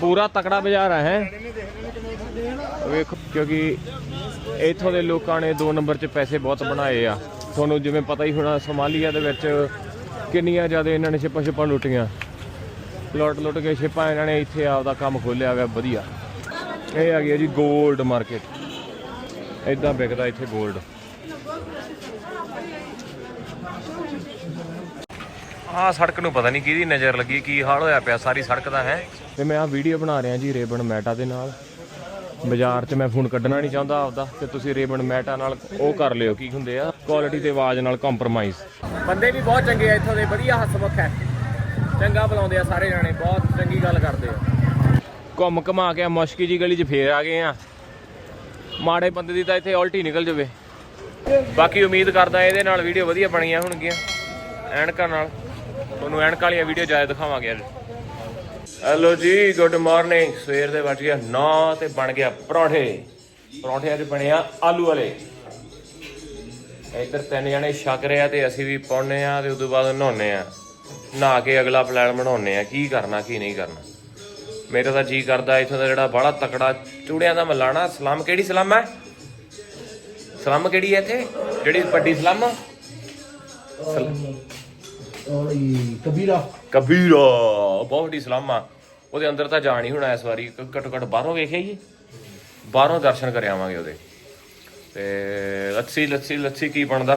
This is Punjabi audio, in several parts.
ਪੂਰਾ ਤਕੜਾ ਬਾਜ਼ਾਰ ਹੈ ਵੇਖੋ, ਕਿਉਂਕਿ ਇੱਥੋਂ ਦੇ ਲੋਕਾਂ ਨੇ 2 ਨੰਬਰ 'ਚ ਪੈਸੇ ਬਹੁਤ ਬਣਾਏ ਆ। ਤੁਹਾਨੂੰ ਜਿਵੇਂ ਪਤਾ ਹੀ ਹੋਣਾ, ਸੋਮਾਲੀਆ ਦੇ ਵਿੱਚ ਕਿੰਨੀਆਂ ਜ਼ਿਆਦਾ ਇਹਨਾਂ ਨੇ ਛਿਪਾਂ ਛਿਪਾਂ ਲੁੱਟੀਆਂ। ਲੁੱਟ ਲੁੱਟ ਕੇ ਛਿਪਾਂ ਇਹਨਾਂ ਨੇ ਇੱਥੇ ਆਪਦਾ ਕੰਮ ਖੋਲਿਆ ਹੋਇਆ, ਵਧੀਆ। ਇਹ ਆ ਗਿਆ ਜੀ 골ਡ ਮਾਰਕੀਟ ਇਦਾਂ ਵਿਕਦਾ ਇੱਥੇ 골ਡ ਆ ਸੜਕ ਨੂੰ ਪਤਾ ਨਹੀਂ ਕਿਹਦੀ ਨਜ਼ਰ ਲੱਗੀ, ਕੀ ਹਾਲ ਹੋਇਆ ਪਿਆ, ਸਾਰੀ ਸੜਕ ਦਾ ਹੈ। ਤੇ ਮੈਂ ਆਹ ਵੀਡੀਓ ਬਣਾ ਰਿਹਾ ਜੀ ਰੇਬਨ ਮੈਟਾ ਦੇ ਨਾਲ। ਬਾਜ਼ਾਰ 'ਚ ਮੈਂ ਫੋਨ ਕੱਢਣਾ ਨਹੀਂ ਚਾਹੁੰਦਾ ਆਪਦਾ ਤੇ ਤੁਸੀਂ ਰੇਬਨ ਮੈਟਾ ਨਾਲ ਉਹ ਕਰ ਲਿਓ ਕੀ ਹੁੰਦੇ ਆ? ਕੁਆਲਿਟੀ ਤੇ ਆਵਾਜ਼ ਨਾਲ ਕੰਪਰੋਮਾਈਜ਼ ਬੰਦੇ ਵੀ ਬਹੁਤ ਚੰਗੇ ਆ ਇੱਥੋਂ ਦੇ ਵਧੀਆ ਹੱਸਮੁਖ ਹੈ। ਚੰਗਾ ਬੁਲਾਉਂਦੇ ਆ ਸਾਰੇ ਜਾਣੇ ਬਹੁਤ ਚੰਗੀ ਗੱਲ ਕਰਦੇ ਆ। ਘੁੰਮ ਘਮਾ ਕੇ ਮੁਸ਼ਕੀ ਜੀ ਗਲੀ 'ਚ ਫੇਰ ਆ ਗਏ ਆ। ਮਾੜੇ ਬੰਦੇ ਦੀ ਤਾਂ ਇੱਥੇ ਉਲਟੀ ਨਿਕਲ ਜਾਵੇ। ਬਾਕੀ ਉਮੀਦ ਕਰਦਾ ਇਹਦੇ ਨਾਲ ਵੀਡੀਓ ਵਧੀਆ ਬਣੀਆਂ ਹੋਣਗੀਆਂ। ਐਨਕਾਂ ਨਾਲ। ਤੁਹਾਨੂੰ ਐਨਕਾਂ ਵਾਲੀਆਂ ਵੀਡੀਓ ਜ਼ਿਆਦਾ ਦਿਖਾਵਾਂਗੇ ਅੱਜ। ਹੈਲੋ ਜੀ ਗੁੱਡ ਮਾਰਨਿੰਗ ਸਵੇਰ ਦੇ ਵੱਜ ਗਿਆ 9 ਤੇ ਬਣ ਗਿਆ ਪਰੌਂਠੇ। ਪਰੌਂਠੇ ਅੱਜ ਬਣਿਆ ਆਲੂ ਵਾਲੇ। ਇੱਧਰ ਤਿੰਨ ਜਣੇ ਛਕ ਰਿਆ ਤੇ ਅਸੀਂ ਵੀ ਪਾਉਨੇ ਆ ਤੇ ਉਦੋਂ ਬਾਅਦ ਨਹਾਉਨੇ ਆ। ਨਹਾ ਕੇ ਅਗਲਾ ਪਲਾਨ ਬਣਾਉਨੇ ਆ ਕੀ ਕਰਨਾ ਕੀ ਨਹੀਂ ਕਰਨਾ। ਮੇਰਾ ਤਾਂ ਜੀ ਕਰਦਾ ਇੱਥੋਂ ਦਾ ਜਿਹੜਾ ਬੜਾ ਤਕੜਾ ਚੂੜਿਆਂ ਦਾ ਮੱਲਾਣਾ ਸਲਾਮ ਕਿਹੜੀ ਸਲਾਮ ਹੈ ਸਲਾਮ ਕਿਹੜੀ ਹੈ ਇੱਥੇ? ਜਿਹੜੀ ਵੱਡੀ ਸਲਾਮ? ਆ ਔਰ ਕਬੀਰਾ। ਕਬੀਰਾ ਬਹੁਤ ਵੱਡੀ ਸਲਾਮਾ ਉਹਦੇ ਅੰਦਰ ਤਾਂ ਜਾਣ ਹੀ ਹੋਣਾ ਇਸ ਵਾਰੀ ਘੱਟੋ ਘੱਟ ਬਾਹਰੋਂ ਵੇਖਿਆ ਜੀ ਬਾਹਰੋਂ ਦਰਸ਼ਨ ਕਰ ਆਵਾਂਗੇ ਉਹਦੇ। ਤੇ ਲੱਸੀ ਲੱਸੀ ਲੱਸੀ ਕੀ ਬਣਦਾ?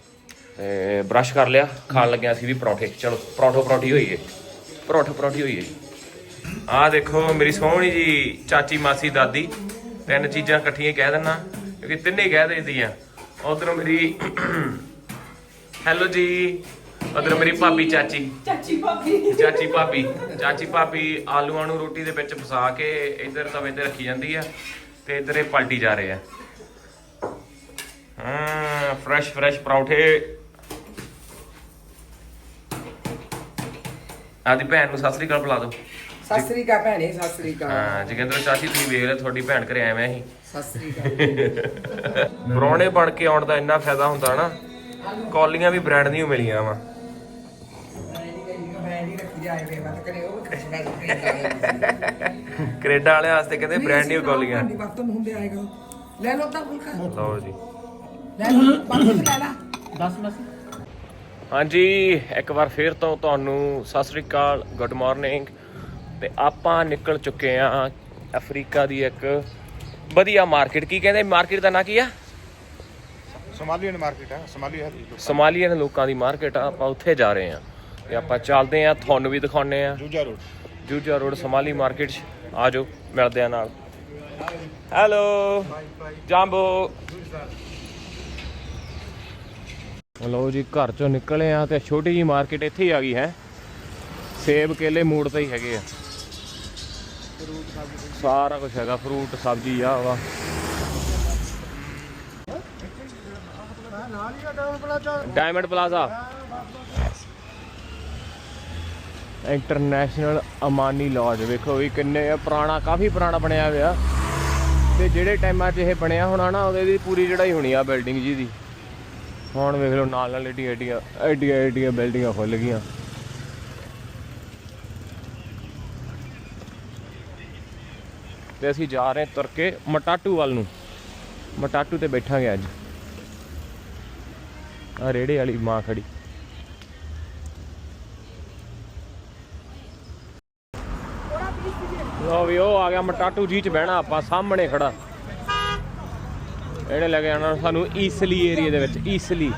ਤੇ ਬ੍ਰਸ਼ ਕਰ ਲਿਆ, ਖਾਣ ਲੱਗਿਆ ਸੀ ਵੀ ਪਰੌਂਠੇ। ਚਲੋ, ਪਰੌਂਠੋ ਪਰੌਂਠੀ ਹੋਈਏ ਪਰੌਂਠੋ ਪਰੌਂਠੀ ਹੋਈਏ ਜੀ। ਆਹ ਦੇਖੋ ਮੇਰੀ ਸੋਹਣੀ ਜੀ ਚਾਚੀ ਮਾਸੀ ਦਾਦੀ, ਤਿੰਨ ਚੀਜ਼ਾਂ ਇਕੱਠੀਆਂ ਕਹਿ ਦਿੰਨਾ, ਕਿਉਂਕਿ ਤਿੰਨੇ ਹੀ ਕਹਿ ਦਿੰਦੀਆਂ ਉਧਰੋਂ ਮੇਰੀ, ਹੈਲੋ ਜੀ। ਉਧਰੋਂ ਮੇਰੀ ਭਾਬੀ ਚਾਚੀ। ਚਾਚੀ ਭਾਬੀ। ਚਾਚੀ ਭਾਬੀ। ਚਾਚੀ ਭਾਬੀ ਆਲੂਆਂ ਨੂੰ ਰੋਟੀ ਦੇ ਵਿੱਚ ਫਸਾ ਕੇ ਇੱਧਰ ਤਵੇ ਤੇ ਰੱਖੀ ਜਾਂਦੀ ਆ ਤੇ ਇੱਧਰ ਇਹ ਪਲਟੀ ਜਾ ਰਹੇ ਆ। ਹਾਂ ਫਰੈਸ਼ ਫਰੈਸ਼ ਪਰੌਠੇ। ਆਦੀ ਭੈਣ ਨੂੰ ਸਤਿ ਸ੍ਰੀ ਅਕਾਲ ਬੁਲਾ ਦਿਓ। ਸਤਿ ਸ੍ਰੀ ਅਕਾਲ ਭੈਣੇ ਸਤਿ ਸ੍ਰੀ ਅਕਾਲ। ਹਾਂ ਜਗਿੰਦਰ ਚਾਚੀ ਤੁਸੀਂ ਵੇਖ ਲਿਆ ਤੁਹਾਡੀ ਭੈਣ ਘਰੇ ਆਇਆ ਮੈਂ ਸੀ ਸਤਿ ਸ੍ਰੀ ਅਕਾਲ। ਬਣ ਕੇ ਆਉਣ ਦਾ ਇੰਨਾ ਫਾਇਦਾ ਹੁੰਦਾ ਨਾ ਕੌਲੀਆਂ ਵੀ ਬ੍ਰਾਂਡ ਦੀਆਂ ਮਿਲੀਆਂ ਵਾ। ਜਾਏ ਵੇ ਮਤ ਕਰੇ ਉਹ ਖਸ਼ਨਾ ਦੇ ਕੈਨੇਡਾ ਵਾਲਿਆਂ ਵਾਸਤੇ ਕਹਿੰਦੇ ਬ੍ਰਾਂਡ ਨਿਊ ਕੌਲੀਆਂ ਦੀ ਵਕਤ ਨੂੰ ਹੁੰਦੇ ਆਏਗਾ ਲੈ ਲਓ ਤਾਂ ਫੁਲਕਾ। ਲਓ ਜੀ। ਲੈ ਲਓ ਬਾਕੀ ਲੈ ਲਾ। 10 ਮਸ ਹਾਂਜੀ ਇੱਕ ਵਾਰ ਫੇਰ ਤੋਂ ਤੁਹਾਨੂੰ ਸਤਿ ਸ੍ਰੀ ਅਕਾਲ ਗੁੱਡ ਮਾਰਨਿੰਗ। ਤੇ ਆਪਾਂ ਨਿਕਲ ਚੁੱਕੇ ਆ ਅਫਰੀਕਾ ਦੀ ਇੱਕ ਵਧੀਆ ਮਾਰਕੀਟ। ਕੀ ਕਹਿੰਦੇ ਮਾਰਕੀਟ ਦਾ ਨਾਂ ਕੀ ਆ? ਸੋਮਾਲੀਅਨ ਮਾਰਕੀਟ ਹੈ ਸੋਮਾਲੀਆ ਸੋਮਾਲੀਅਨ ਲੋਕਾਂ ਦੀ ਮਾਰਕੀਟ ਆ ਆਪਾਂ ਉੱਥੇ ਜਾ ਰਹੇ ਆ। ਤੇ ਆਪਾਂ ਚੱਲਦੇ ਆ ਤੁਹਾਨੂੰ ਵੀ ਦਿਖਾਉਨੇ ਆ Juja road. Juja road Somali market 'ਚ। ਆ ਜਾਓ ਮਿਲਦੇ ਆ ਨਾਲ। ਹੈਲੋ ਜਾਂਬੋ ਲਓ ਜੀ ਘਰ ਚੋਂ ਨਿਕਲੇ ਆ ਤੇ ਛੋਟੀ ਜੀ ਮਾਰਕੀਟ ਇੱਥੇ ਹੀ ਆ ਗਈ ਹੈ। ਸੇਬ ਕੇਲੇ ਮੋੜ ਤੇ ਹੀ ਹੈਗੇ ਆ। ਸਾਰਾ ਕੁਝ ਹੈਗਾ ਫਰੂਟ ਸਬਜ਼ੀ ਆ ਵਾ। Diamond Plaza. International Amani lodge ਵੇਖੋ ਵੀ ਕਿੰਨੇ ਆ, ਪੁਰਾਣਾ, ਕਾਫੀ ਪੁਰਾਣਾ ਬਣਿਆ ਹੋਇਆ। ਤੇ ਜਿਹੜੇ ਟਾਈਮਾਂ 'ਚ ਇਹ ਬਣਿਆ ਹੋਣਾ ਨਾ, ਉਹਦੇ ਦੀ ਪੂਰੀ ਜੜਾਈ ਹੋਣੀ ਆ ਬਿਲਡਿੰਗ ਜੀ ਦੀ। ਹੁਣ ਵੇਖ ਲਓ, ਨਾਲ ਨਾਲ ਏਡੀਆਂ ਏਡੀਆਂ ਏਡੀਆਂ ਏਡੀਆਂ ਬਿਲਡਿੰਗਾਂ ਖੁੱਲ ਗਈਆਂ। ਤੇ ਅਸੀਂ ਜਾ ਰਹੇ ਤੁਰ ਕੇ ਮਟਾਟੂ ਵੱਲ ਨੂੰ। ਮਟਾਟੂ ਤੇ ਬੈਠਾਂਗੇ ਅੱਜ। ਆ ਰੇੜੇ ਵਾਲੀ ਮਾਂ ਖੜੀ। ਲੋ ਵੀ ਉਹ ਆ ਗਿਆ ਮਟਾਟੂ ਜੀ ਚ ਬਹਿਣਾ ਆਪਾਂ ਸਾਹਮਣੇ ਖੜਾ। ਇਹਨੇ ਲੈ ਕੇ ਜਾਣਾ ਸਾਨੂੰ ਈਸਲੀ ਏਰੀਆ ਦੇ ਵਿੱਚ ਈਸਲੀ।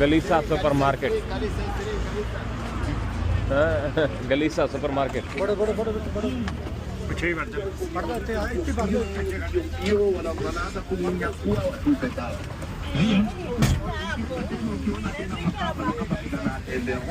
ਗਲੀਸਾ ਸੁਪਰ ਮਾਰਕੀਟ। ਗਲੀਸਾ ਸੁਪਰ ਮਾਰਕੀਟ। ਪਿੱਛੇ ਹੀ ਵੜ ਜਾ। ਪੜਦਾ ਇੱਥੇ ਆ ਇੱਥੇ ਪੜ ਲੋ। ਵੀ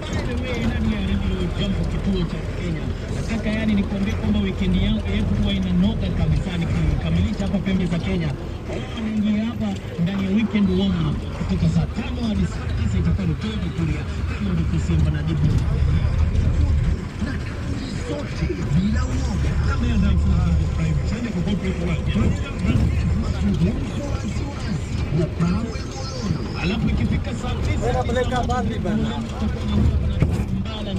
jambo kituo cha Kenya. Nataka yani nikuambie kwamba weekend yangu yetu huwa inanoka kabisa nikikamilisha hapa pembe za Kenya. Naingia hapa ndani ya weekend warm up kutoka saa tano hadi saa tisa itakuwa ni kweli Kuria. Ndio kusimba na Dibu. Sote bila. Kama hiyo ndio mfumo wa private. Sasa kokote uko wapi? Mazungumzo waziwazi na Pawe Mololo. Alafu ikifika saa tisa mbala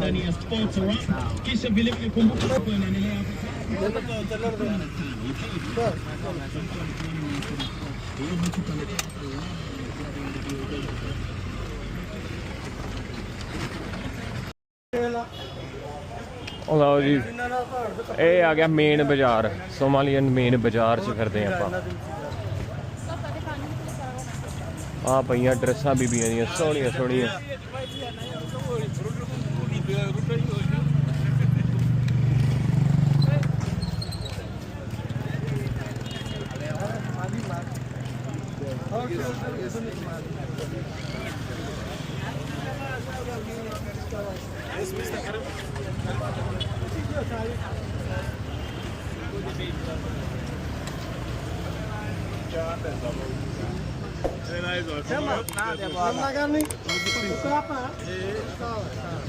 ndani ya sports wrap. Kisha vile vile kumbuka hapo inaendelea hapo. ਉਹ ਲਓ ਜੀ ਇਹ ਆ ਗਿਆ ਮੇਨ ਬਾਜ਼ਾਰ ਸੋਮਾਲੀਅਨ ਮੇਨ ਬਾਜ਼ਾਰ 'ਚ ਫਿਰਦੇ ਆਪਾਂ ਆ ਪਈਆਂ ਡਰੈਸਾਂ ਬੀਬੀਆਂ ਦੀਆਂ ਸੋਹਣੀਆਂ ਸੋਹਣੀਆਂ eu não tenho hoje. Sen ayda. Sen bak. Sen bak. Sen bak. Sen bak. Sen bak. Sen bak.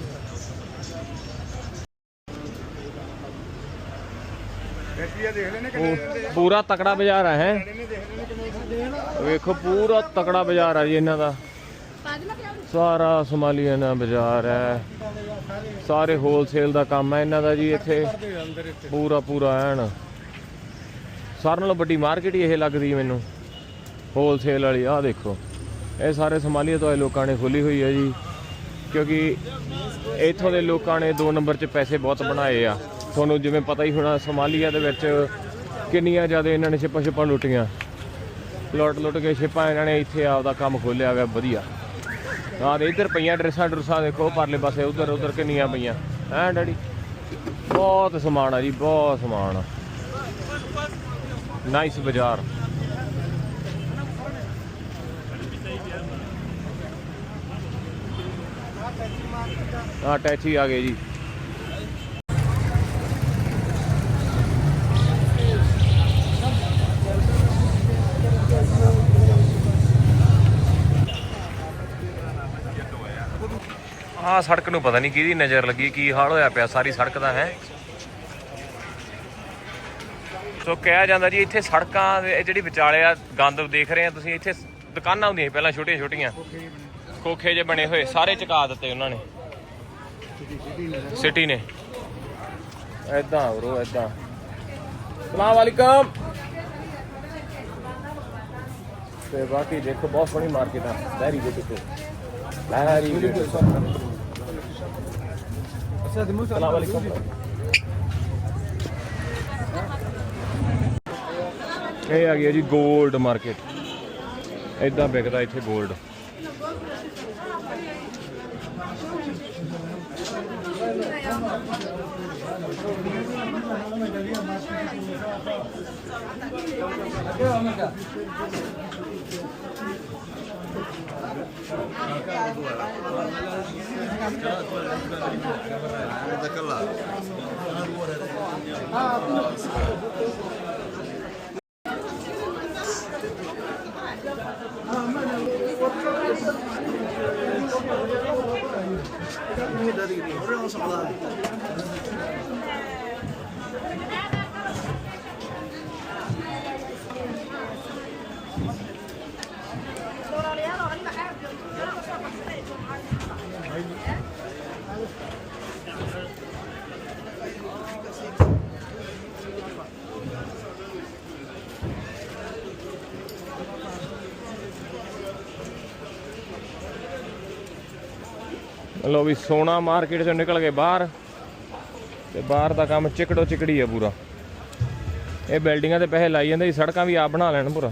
ਪੂ- ਪੂਰਾ ਤਕੜਾ ਬਾਜ਼ਾਰ ਹੈ? ਹੈਂ? ਵੇਖੋ ਪੂਰਾ ਤਕੜਾ ਬਾਜ਼ਾਰ ਆ ਜੀ ਇਹਨਾਂ ਦਾ। ਸਾਰਾ ਸੋਮਾਲੀਅਨ ਬਾਜ਼ਾਰ ਹੈ। ਸਾਰੇ ਹੋਲਸੇਲ ਦਾ ਕੰਮ ਹੈ ਇਹਨਾਂ ਦਾ ਜੀ ਇੱਥੇ। ਪੂਰਾ ਪੂਰਾ ਐਨ। ਸਾਰਿਆਂ ਨਾਲੋਂ ਵੱਡੀ ਮਾਰਕੀਟ ਹੀ ਇਹ ਲੱਗਦੀ ਹੈ ਮੈਨੂੰ। ਹੋਲਸੇਲ ਵਾਲੀ ਆਹ ਦੇਖੋ। ਇਹ ਸਾਰੇ ਸੋਮਾਲੀਆ ਤੋਂ ਆਏ ਲੋਕਾਂ ਨੇ ਖੋਲੀ ਹੋਈ ਹੈ ਜੀ। ਕਿਉਂਕਿ ਇੱਥੋਂ ਦੇ ਲੋਕਾਂ ਨੇ 2 ਨੰਬਰ 'ਚ ਪੈਸੇ ਬਹੁਤ ਬਣਾਏ ਆ। ਤੁਹਾਨੂੰ ਜਿਵੇਂ ਪਤਾ ਹੀ ਹੋਣਾ, ਸੋਮਾਲੀਆ ਦੇ ਵਿੱਚ ਕਿੰਨੀਆਂ ਜ਼ਿਆਦਾ ਇਹਨਾਂ ਨੇ ਛਿਪਾਂ ਛਿਪਾਂ ਲੁੱਟੀਆਂ। ਲੁੱਟ ਲੁੱਟ ਕੇ ਛਿਪਾਂ ਇਹਨਾਂ ਨੇ ਇੱਥੇ ਆਪਦਾ ਕੰਮ ਖੋਲਿਆ ਗਿਆ ਵਧੀਆ। ਆਹ ਦੇ ਇੱਧਰ ਪਈਆਂ ਡਰੈਸਾਂ, ਡਰਸਾਂ ਦੇਖੋ, ਪਰਲੇ ਪਾਸੇ, ਉਧਰ ਉਧਰ ਕਿੰਨੀਆਂ ਪਈਆਂ। ਹੈਂ, ਡੈਡੀ? ਬਹੁਤ ਸਮਾਨ ਆ ਜੀ, ਬਹੁਤ ਸਮਾਨ ਆ। ਨਾਈਸ ਬਾਜ਼ਾਰ। ਆ ਟੈਚੀ ਆ ਗਏ ਜੀ। ਆਹ ਸੜਕ ਨੂੰ ਪਤਾ ਨਹੀਂ ਕਿਹਦੀ ਨਜ਼ਰ ਲੱਗੀ, ਕੀ ਹਾਲ ਹੋਇਆ ਪਿਆ, ਸਾਰੀ ਸੜਕ ਦਾ ਹੈ। ਸੋ ਕਿਹਾ ਜਾਂਦਾ ਜੀ, ਇੱਥੇ ਸੜਕਾਂ ਦੇ ਜਿਹੜੀ ਵਿਚਾਲੇ ਆ, ਗੰਦ ਦੇਖ ਰਹੇ ਆ ਤੁਸੀਂ, ਇੱਥੇ ਦੁਕਾਨਾਂ ਹੁੰਦੀਆਂ ਸੀ ਪਹਿਲਾਂ ਛੋਟੀਆਂ ਛੋਟੀਆਂ। ਖੋਖੇ ਜੇ ਬਣੇ ਹੋਏ, ਸਾਰੇ ਚੁਕਾ ਦਿੱਤੇ ਉਹਨਾਂ ਨੇ। ਸਿਟੀ ਨੇ। ਐਦਾਂ ਬਰੋ ਐਦਾਂ ਸਲਾਮ ਵਾਲੇਕਮ ਤੇ ਬਾਕੀ ਦੇਖੋ, ਬਹੁਤ ਸੋਹਣੀ ਮਾਰਕੀਟ ਆ ਵੈਰੀ ਬਿਊਟੀਫੁਲ ਵੈਰੀ ਬਿਊਟੀਫੁਲ ਇਹ ਆ ਗਿਆ ਜੀ 골ਡ ਮਾਰਕੀਟ ਇਦਾਂ ਵਿਕਦਾ ਇੱਥੇ 골ਡ Gracias. ਲੋ ਵੀ ਸੋਨਾ ਮਾਰਕੀਟ ਚੋਂ ਨਿਕਲ ਗਏ ਬਾਹਰ ਤੇ ਬਾਹਰ ਦਾ ਕੰਮ ਚਿਕੜੋ ਚਿਕੜੀ ਆ ਪੂਰਾ। ਇਹ ਬਿਲਡਿੰਗਾਂ ਤੇ ਪੈਸੇ ਲਾਈ ਜਾਂਦੇ ਸੜਕਾਂ ਵੀ ਆਪ ਬਣਾ ਲੈਣ ਪੂਰਾ।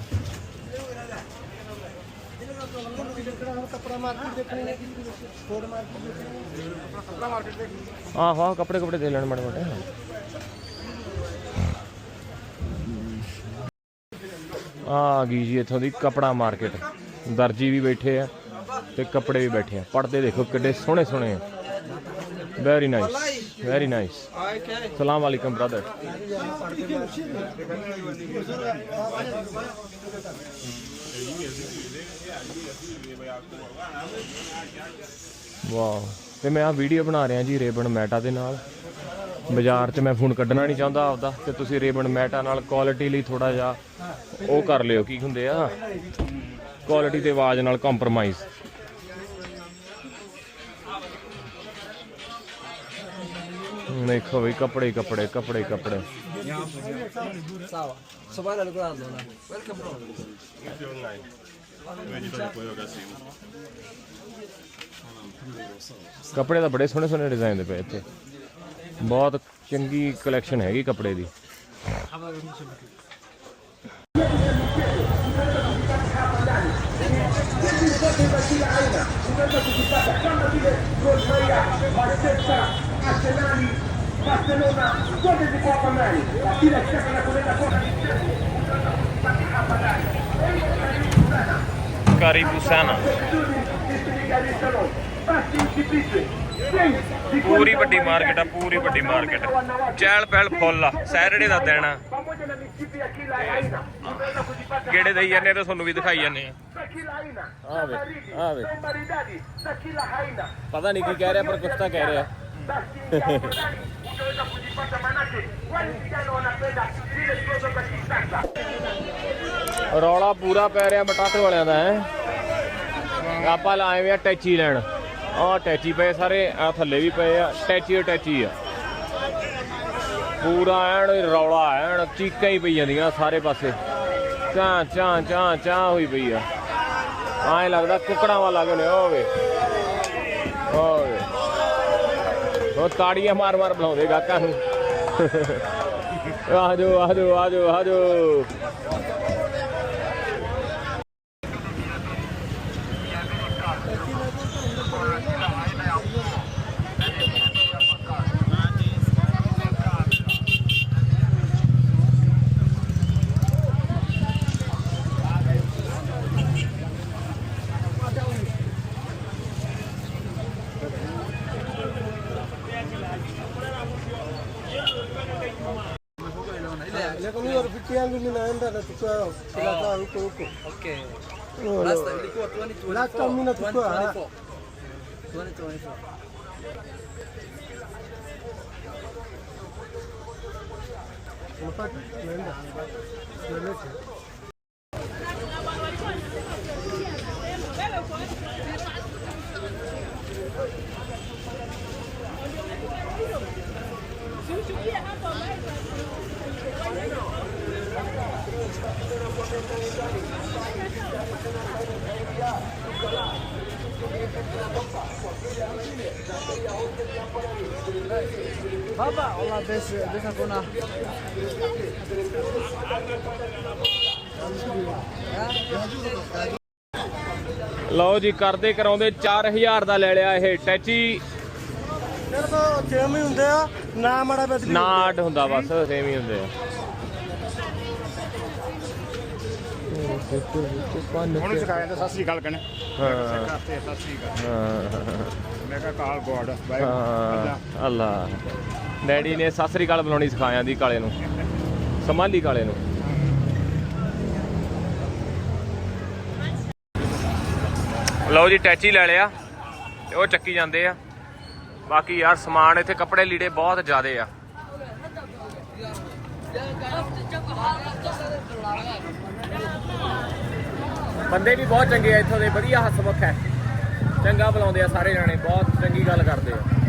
ਆਹੋ ਆਹੋ, ਕੱਪੜੇ ਕੱਪੜੇ ਦੇ ਲੈਣ ਮਾੜੇ ਮਾੜੇ ਆ ਆ ਗਈ ਜੀ ਇੱਥੋਂ ਦੀ ਕਪੜਾ ਮਾਰਕੀਟ। ਦਰਜੀ ਵੀ ਬੈਠੇ ਆ। ਤੇ ਕੱਪੜੇ ਵੀ ਬੈਠੇ ਆ। ਪਰਦੇ ਦੇਖੋ ਕਿੱਡੇ ਸੋਹਣੇ ਸੋਹਣੇ ਆ। ਵੈਰੀ ਨਾਈਸ ਵੈਰੀ ਨਾਈਸ ਸਲਾਮ alaikum, brother. ਵਾਓ ਤੇ ਮੈਂ ਆ ਵੀਡੀਓ ਬਣਾ ਰਿਹਾ ਜੀ ਰੇਬਨ ਮੈਟਾ ਦੇ ਨਾਲ। ਬਾਜ਼ਾਰ 'ਚ ਮੈਂ ਫੋਨ ਕੱਢਣਾ ਨਹੀਂ ਚਾਹੁੰਦਾ ਆਪਦਾ ਤੇ ਤੁਸੀਂ ਰੇਬਨ ਮੈਟਾ ਨਾਲ ਕੁਆਲਿਟੀ ਲਈ ਥੋੜਾ ਜਿਹਾ ਉਹ ਕਰ ਲਿਓ ਕੀ ਹੁੰਦੇ ਆ? ਕੁਆਲਿਟੀ ਤੇ ਆਵਾਜ਼ ਨਾਲ ਕੰਪਰੋਮਾਈਜ਼ ਵੀ ਕੱਪੜੇ ਹੀ ਕੱਪੜੇ ਕੱਪੜੇ ਹੀ ਕੱਪੜੇ। ਤਾਂ ਬੜੇ ਸੋਹਣੇ ਸੋਹਣੇ ਡਿਜ਼ਾਈਨ ਦੇ ਪਏ ਇੱਥੇ। ਬਹੁਤ ਚੰਗੀ ਕਲੈਕਸ਼ਨ ਹੈਗੀ ਕੱਪੜੇ ਦੀ। ndege za kila aina unaweza kuzipata kama vile Rosaria, Manchester, Arsenali, Barcelona zote ziko hapa ndani, lakini akitaka na kuleta kwa karibu sana. Basi msipite. ਪੂਰੀ ਵੱਡੀ ਮਾਰਕੀਟ ਆ, ਪੂਰੀ ਵੱਡੀ ਮਾਰਕੀਟ। ਚਹਿਲ ਪਹਿਲ ਫੁੱਲ ਆ ਸੈਟਰਡੇ ਦਾ ਦਿਨ ਆ। ਕਿਹੜੇ ਦੇਈ ਜਾਂਦੇ ਆ ਤੁਹਾਨੂੰ ਵੀ ਦਿਖਾਈ ਜਾਂਦੇ ਆ। ਆ ਵੇ ਪਤਾ ਨਹੀਂ ਕੀ ਕਹਿ ਰਿਹਾ, ਪਰ ਕੁਛ ਤਾਂ ਕਹਿ ਰਿਹਾ। ਰੌਲਾ ਪੂਰਾ ਪੈ ਰਿਹਾ ਬਟਾਕੇ ਵਾਲਿਆਂ ਦਾ, ਹੈ। ਆਪਾਂ ਲਾਏ ਵੇ ਟੈਚੀ ਲੈਣ। ਆਹ ਟੈਚੀ ਪਏ ਸਾਰੇ, ਆ ਥੱਲੇ ਵੀ ਪਏ ਆ, ਟੈਚੀ ਓ ਆ। ਪੂਰਾ ਐਨ ਰੌਲਾ, ਐਨ ਚੀਕਾਂ ਹੀ ਪਈ ਜਾਂਦੀਆਂ ਸਾਰੇ ਪਾਸੇ। ਚਾਂ ਚਾਂ ਚਾਂ ਚਾਂ ਹੋਈ ਪਈ ਆ। ਐਂ ਲੱਗਦਾ ਕੁੱਕੜਾਂ ਵਾਲਾ ਲੱਗ ਨੇ ਓਵੇ ਉਹ ਤਾੜੀਆਂ ਮਾਰ ਮਾਰ ਬੁਲਾਉਂਦੇ ਗਾਕਾਂ ਨੂੰ। ਆ ਜਾਓ ਆ ਜਾਓ mimi naenda nachukua silaha huko huko. Okay. No, Last time ilikuwa 2024. Last time mimi nachukua, 2024. 2024. Unapata? Naenda. Sieleweke. ਲਓ ਜੀ ਕਰਦੇ ਕਰਾਉਂਦੇ 4000 ਦਾ ਲੈ ਲਿਆ ਇਹ ਟੈਚੀ। ਸੇਮ ਹੀ ਹੁੰਦੇ ਆ ਨਾ ਮਾੜਾ ਬਦਲੀ ਨਾ ਅੱਡ ਹੁੰਦਾ ਬਸ ਸੇਮ ਹੀ ਹੁੰਦੇ ਆ। ਉਹਨੂੰ ਸਿਖਾਇਆ ਜਾਂਦਾ ਸਤਿ ਸ੍ਰੀ ਅਕਾਲ ਕਹਿਣਾ ਹਾਂ। ਕਰਤੇ ਸਤਿ ਸ੍ਰੀ ਅਕਾਲ। ਹਾਂ। ਮੈਂ ਕਿਹਾ ਕਾਲ ਗੋਡ ਵਾਹਿਗੁਰੂ ਅੱਲਾ। ਡੈਡੀ ਨੇ ਸਤਿ ਸ੍ਰੀ ਅਕਾਲ ਬੁਲਾਉਣੀ ਸਿਖਾਇਆ ਦੀ ਕਾਲੇ ਨੂੰ। ਸੰਭਾਲੀ ਕਾਲੇ ਨੂੰ। ਲਓ ਜੀ, ਟੈਚੀ ਲੈ ਲਿਆ ਤੇ ਉਹ ਚੱਕੀ ਜਾਂਦੇ ਆ। ਬਾਕੀ ਯਾਰ ਸਮਾਨ ਇੱਥੇ ਕੱਪੜੇ ਲੀੜੇ ਬਹੁਤ ਜ਼ਿਆਦੇ ਆ। ਬੰਦੇ ਵੀ ਬਹੁਤ ਚੰਗੇ ਆ ਇੱਥੋਂ ਦੇ, ਵਧੀਆ ਹਸਮੁਖ ਹੈ। ਚੰਗਾ ਬੁਲਾਉਂਦੇ ਆ ਸਾਰੇ ਜਾਣੇ, ਬਹੁਤ ਚੰਗੀ ਗੱਲ ਕਰਦੇ ਆ।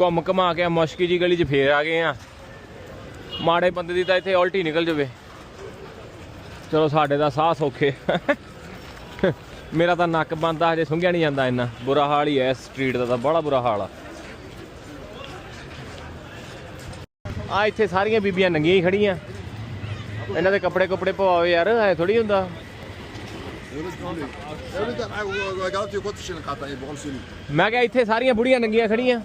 ਘੁੰਮ ਘਮਾ ਕੇ ਮੁਸ਼ਕੀ ਜੀ ਗਲੀ 'ਚ ਫੇਰ ਆ ਗਏ ਆ। ਮਾੜੇ ਬੰਦੇ ਦੀ ਤਾਂ ਇੱਥੇ ਉਲਟੀ ਨਿਕਲ ਜਾਵੇ। ਚਲੋ ਸਾਡੇ ਦਾ ਸਾਹ ਸੌਖੇ। ਮੇਰਾ ਤਾਂ ਨੱਕ ਬੰਦਾ ਹਜੇ ਸੁੰਘਿਆ ਨਹੀਂ ਜਾਂਦਾ ਇੰਨਾ। ਬੁਰਾ ਹਾਲ ਹੀ ਐ ਇਸ ਸਟਰੀਟ ਦਾ ਤਾਂ ਬੜਾ ਬੁਰਾ ਹਾਲ ਆ। ਆ ਇੱਥੇ ਸਾਰੀਆਂ ਬੀਬੀਆਂ ਨੰਗੀਆਂ ਹੀ ਖੜੀਆਂ। ਇਹਨਾਂ ਦੇ ਕੱਪੜੇ ਕੁਪੜੇ ਪਵਾਓ ਯਾਰ, ਐ ਥੋੜੀ ਹੁੰਦਾ। ਮੈਂ ਕਿਹਾ ਇੱਥੇ ਸਾਰੀਆਂ ਬੁੜੀਆਂ ਨੰਗੀਆਂ ਖੜੀਆਂ।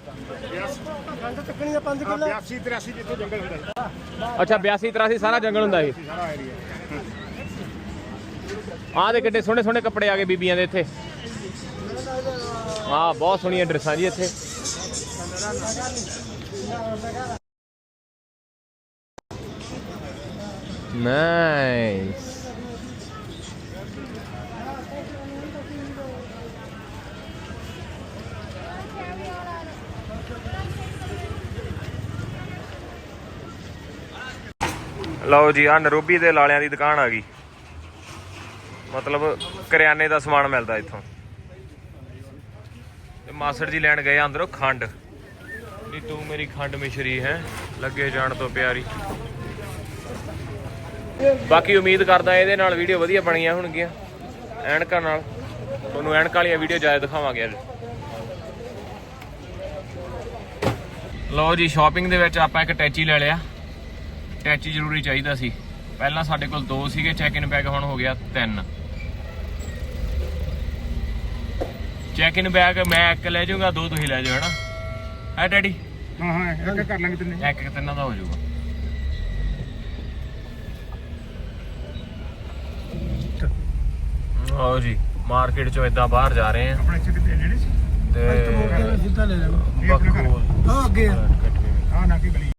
ਕੰਡ ਚੱਕਣੀ ਦਾ 5 ਕਿੱਲਾ 82 83 ਜਿੱਥੇ ਜੰਗਲ ਹੁੰਦਾ ਅੱਛਾ 82 83 ਸਾਰਾ ਜੰਗਲ ਹੁੰਦਾ ਇਹ। ਸਾਰਾ ਏਰੀਆ ਆਹ ਦੇ ਕਿੱਡੇ ਸੋਹਣੇ ਸੋਹਣੇ ਕੱਪੜੇ ਆ ਗਏ ਬੀਬੀਆਂ ਦੇ ਇੱਥੇ। ਆਹ ਬਹੁਤ ਸੋਹਣੀਆਂ ਡਰੈਸਾਂ ਜੀ ਇੱਥੇ। ਨਾਈਸ ਲਓ ਜੀ ਆ ਨਰੋਬੀ ਦੇ ਲਾਲਿਆਂ ਦੀ ਦੁਕਾਨ ਆ ਗਈ। ਮਤਲਬ ਕਰਿਆਨੇ ਦਾ ਸਮਾਨ ਮਿਲਦਾ ਇੱਥੋਂ। ਤੇ ਮਾਸੜ ਜੀ ਲੈਣ ਗਏ ਅੰਦਰੋਂ ਖੰਡ। ਨੀ ਤੂੰ ਮੇਰੀ ਖੰਡ ਮਿਸ਼ਰੀ ਹੈ, ਲੱਗੇ ਜਾਣ ਤੋਂ ਪਿਆਰੀ। ਬਾਕੀ ਉਮੀਦ ਕਰਦਾ ਇਹਦੇ ਨਾਲ ਵੀਡੀਓ ਵਧੀਆ ਬਣੀਆਂ ਹੋਣਗੀਆਂ, ਐਨਕਾਂ ਨਾਲ। ਤੁਹਾਨੂੰ ਐਨਕਾਂ ਵਾਲੀਆਂ ਵੀਡੀਓ ਜ਼ਿਆਦਾ ਦਿਖਾਵਾਂਗੇ ਅੱਜ। ਲਓ ਜੀ ਸ਼ਾਪਿੰਗ ਦੇ ਵਿੱਚ ਆਪਾਂ ਇੱਕ ਟੈਚੀ ਲੈ ਲਿਆ। ਟੈਚੀ ਜ਼ਰੂਰੀ ਚਾਹੀਦਾ ਸੀ। ਪਹਿਲਾਂ ਸਾਡੇ ਕੋਲ ਦੋ ਸੀਗੇ ਚੈੱਕ ਇਨ ਬੈਗ ਹੁਣ ਹੋ ਗਿਆ ਤਿੰਨ। ਚੈੱਕ ਇਨ ਬੈਗ ਮੈਂ ਇੱਕ ਲੈ ਜਾਊਂਗਾ ਦੋ ਤੁਸੀਂ ਲੈ ਜਾਓ ਹਨਾ? ਹੈ ਡੈਡੀ? ਹਾਂ ਹਾਂ ਇੱਕ ਕਰ ਲਾਂਗੇ ਤਿੰਨੇ। ਇੱਕ ਇੱਕ ਤਿੰਨਾਂ ਦਾ ਹੋ ਜਾਊਗਾ। ਆਓ ਜੀ ਮਾਰਕੀਟ ਚੋਂ ਇਦਾਂ ਬਾਹਰ ਜਾ ਰਹੇ ਆ। ਆਪਣੇ ਇੱਥੇ ਕਿਤੇ ਜਿਹੜੇ ਸੀ? ਤੇ ਸਿੱਧਾ ਲੈ ਲੈਣਾ। ਬਕੂਲ ਹਾਂ ਅੱਗੇ ਆ। ਨਾ ਕੀ ਗਲੀ